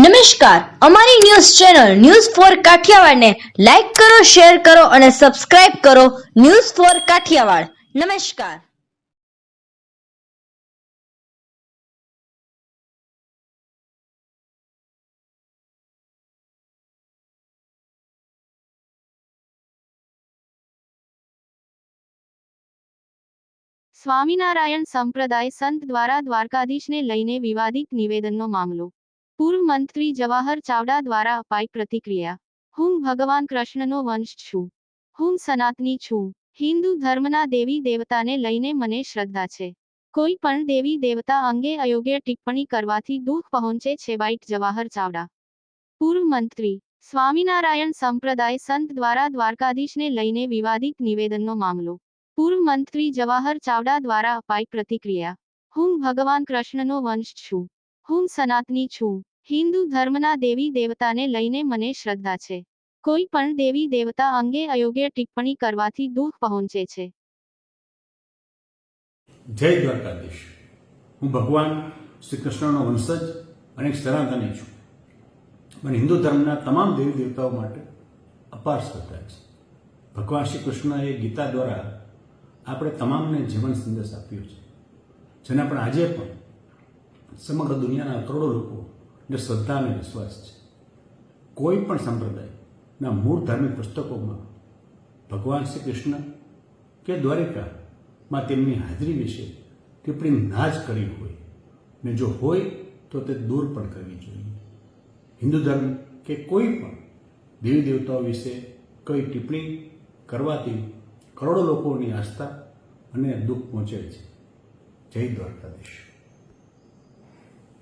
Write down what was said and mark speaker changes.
Speaker 1: નમસ્કાર. અમારી news channel news four કાઠિયાવાડને લાઈક કરો, શેર કરો અને સબસ્ક્રાઇબ કરો ન્યૂઝ ફોર કાઠિયાવાડ. નમસ્કાર.
Speaker 2: સ્વામિનારાયણ સંપ્રદાય સંત દ્વારા દ્વારકાધીશને લઈને વિવાદિત નિવેદનનો મામલો પૂર્વ મંત્રી જવાહર ચાવડા દ્વારા અપાઈ પ્રતિક્રિયા. હું ભગવાન કૃષ્ણનો વંશ છું. હું સનાતની છું. હિન્દુ ધર્મના દેવી દેવતાને લઈને મને શ્રદ્ધા છે. કોઈ પણ દેવી દેવતા અંગે અયોગ્ય ટિપ્પણી કરવાથી દુઃખ પહોંચે છે વાઇટ જવાહર ચાવડા. પૂર્વ મંત્રી, સ્વામિનારાયણ સંપ્રદાય સંત દ્વારા દ્વારકાધીશને લઈને વિવાદિત નિવેદનનો મામલો. પૂર્વ મંત્રી જવાહર ચાવડા દ્વારા અપાઈ પ્રતિક્રિયા. હું ભગવાન કૃષ્ણનો વંશ છું. હું સનાતની છું. હિન્દુ ધર્મના દેવી દેવતાને લઈને મને શ્રદ્ધા છે. કોઈ પણ દેવી દેવતા અંગે અયોગ્ય ટિપ્પણી કરવાથી દુઃખ પહોંચે છે.
Speaker 3: જય દ્વારકાધીશ. હું ભગવાન શ્રી કૃષ્ણનો વંશજ અને એક છું. મને હિન્દુ ધર્મના તમામ દેવી દેવતાઓ માટે અપાર શ્રદ્ધા છે. ભગવાન શ્રી કૃષ્ણએ ગીતા દ્વારા આપણે તમામને જીવન સંદેશ આપ્યો છે. જેના પણ આજે પણ સમગ્ર દુનિયાના કરોડો લોકો ને શ્રદ્ધા અને વિશ્વાસ છે. કોઈ પણ સંપ્રદાયના મૂળ ધાર્મિક પુસ્તકોમાં ભગવાન શ્રી કૃષ્ણ કે દ્વારિકામાં તેમની હાજરી વિશે ટિપ્પણી ના જ કરી હોય, ને જો હોય તો તે દૂર પણ કરવી જોઈએ. હિન્દુ ધર્મ કે કોઈ પણ દેવી દેવતાઓ વિશે કઈ ટિપ્પણી કરવાથી કરોડો લોકોની આસ્થા અને દુઃખ પહોંચે છે. જય દ્વારકાધીશ.